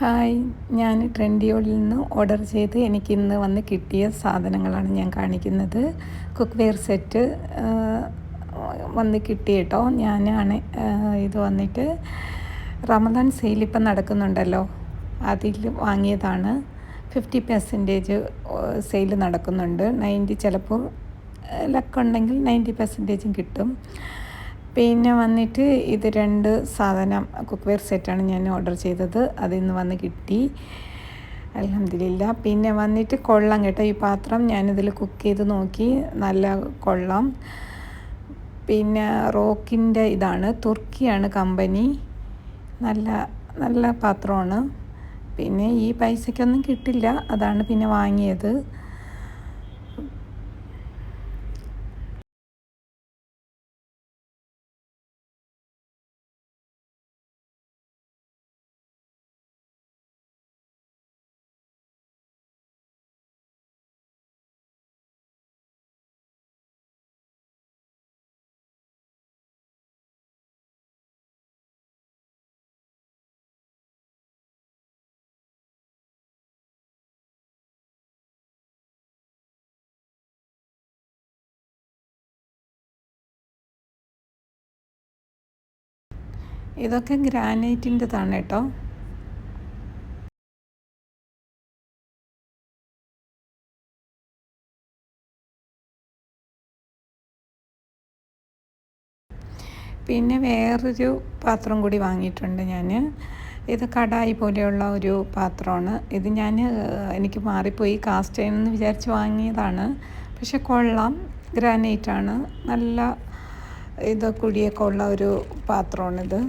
Hi. ഞാൻ ട്രെൻഡിയോളിൽ നിന്ന് order ചെയ്ത് എനിക്ക് ഇന്ന് വന്ന് കിട്ടിയ സാധനങ്ങളാണ് ഞാൻ കാണിക്കുന്നത്. കുക്ക് വെയർ സെറ്റ് വന്ന് കിട്ടി കേട്ടോ. ഞാനാണ് ഇത് വന്നിട്ട് റമദാൻ സെയിൽ ഇപ്പം നടക്കുന്നുണ്ടല്ലോ. അതിൽ വാങ്ങിയതാണ്. ഫിഫ്റ്റി പെർസെന്റേജ് സെയിൽ നടക്കുന്നുണ്ട്. നയന്റി ചിലപ്പോൾ ലക്കുണ്ടെങ്കിൽ നയന്റി പെർസെന്റേജും കിട്ടും. പിന്നെ വന്നിട്ട് ഇത് രണ്ട് സാധനം കുക്ക് വെയർ സെറ്റാണ് ഞാൻ ഓർഡർ ചെയ്തത്. അതിന്ന് വന്ന് കിട്ടി. അലഹമില്ല പിന്നെ വന്നിട്ട് കൊള്ളം കേട്ടോ ഈ പാത്രം. ഞാനിതിൽ കുക്ക് ചെയ്ത് നോക്കി. നല്ല കൊള്ളം. പിന്നെ റോക്കിന്റെ ഇതാണ്. തുർക്കിയാണ് കമ്പനി. നല്ല നല്ല പാത്രമാണ്. പിന്നെ ഈ പൈസയ്ക്കൊന്നും കിട്ടില്ല. അതാണ് പിന്നെ വാങ്ങിയത്. ഇതൊക്കെ ഗ്രാനൈറ്റിന്റെതാണ് കേട്ടോ. പിന്നെ വേറൊരു പാത്രം കൂടി വാങ്ങിയിട്ടുണ്ട് ഞാൻ ഇത് കടായി പോലെയുള്ള ഒരു പാത്രമാണ്. ഇത് ഞാൻ എനിക്ക് മാറിപ്പോയി കാസ്റ്റ് എന്ന് വിചാരിച്ച് വാങ്ങിയതാണ്. പക്ഷെ കൊള്ളാം. ഗ്രാനൈറ്റാണ്. നല്ല ഇത് കുഴിയൊക്കെ ഉള്ള ഒരു പാത്രമാണിത്.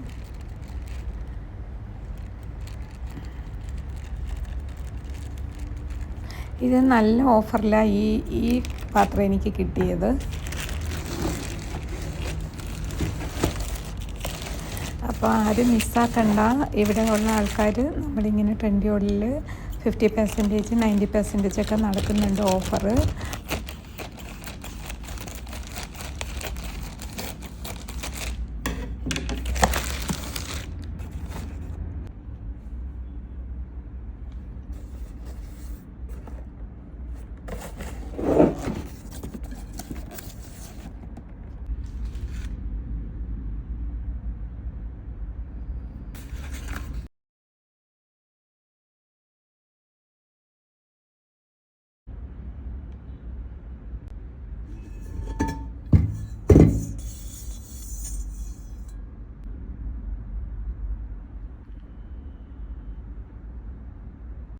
ഇത് നല്ല ഓഫറിലാണ് ഈ ഈ പാത്രം എനിക്ക് കിട്ടിയത്. അപ്പോൾ ആരും മിസ്സാക്കണ്ട. ഇവിടെ ഉള്ള ആൾക്കാർ നമ്മളിങ്ങനെ ട്രെൻഡി ഉള്ളിൽ ഫിഫ്റ്റി പെർസെന്റേജ് നയന്റി പെർസെന്റേജ് ഒക്കെ നടക്കുന്നുണ്ട് ഓഫർ